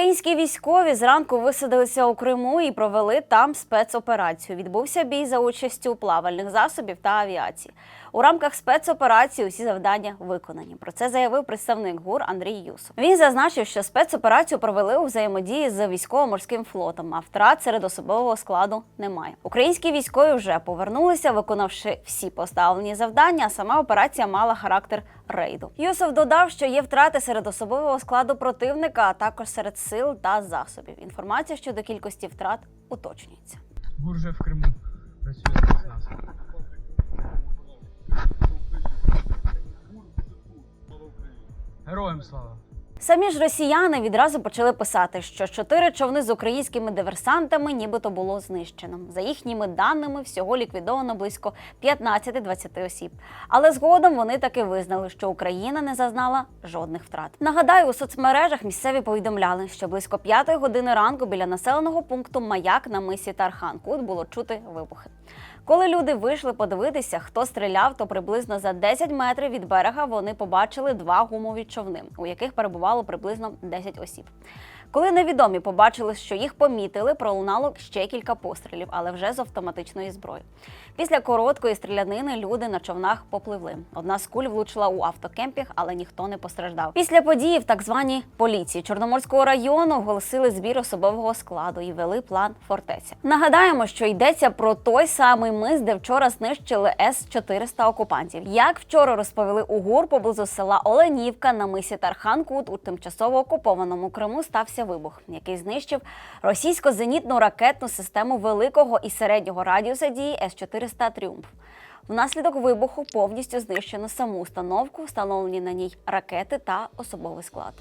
Українські військові зранку висадилися у Криму і провели там спецоперацію. Відбувся бій за участю плавальних засобів та авіації. У рамках спецоперації усі завдання виконані. Про це заявив представник ГУР Андрій Юсов. Він зазначив, що спецоперацію провели у взаємодії з військово-морським флотом, а втрат серед особового складу немає. Українські військові вже повернулися, виконавши всі поставлені завдання. а Сама операція мала характер рейду. Юсов додав, що є втрати серед особового складу противника, а також серед сил та засобів. Інформація щодо кількості втрат уточнюється. Гурже в Криму працює з нас. Героям слава! Самі ж росіяни відразу почали писати, що чотири човни з українськими диверсантами нібито було знищено. За їхніми даними, всього ліквідовано близько 15-20 осіб. Але згодом вони таки визнали, що Україна не зазнала жодних втрат. Нагадаю, у соцмережах місцеві повідомляли, що близько п'ятої години ранку біля населеного пункту Маяк на мисі Тархан Кут було чути вибухи. Коли люди вийшли подивитися, хто стріляв, то приблизно за 10 метрів від берега вони побачили два гумові човни, у яких перебувало приблизно 10 осіб. Коли невідомі побачили, що їх помітили, пролунало ще кілька пострілів, але вже з автоматичної зброї. Після короткої стрілянини люди на човнах попливли. Одна з куль влучила у автокемпінг, але ніхто не постраждав. Після події в так званій поліції Чорноморського району оголосили збір особового складу і вели план фортеця. Нагадаємо, що йдеться про той самий мис, де вчора знищили С-400 окупантів. Як вчора розповіли у ГУР поблизу села Оленівка на мисі Тархан-Кут у тимчасово окупованому Криму стався вибух, який знищив російсько-зенітну ракетну систему великого і середнього радіуса дії С-400 Тріумф. Внаслідок вибуху повністю знищено саму установку, встановлені на ній ракети та особовий склад.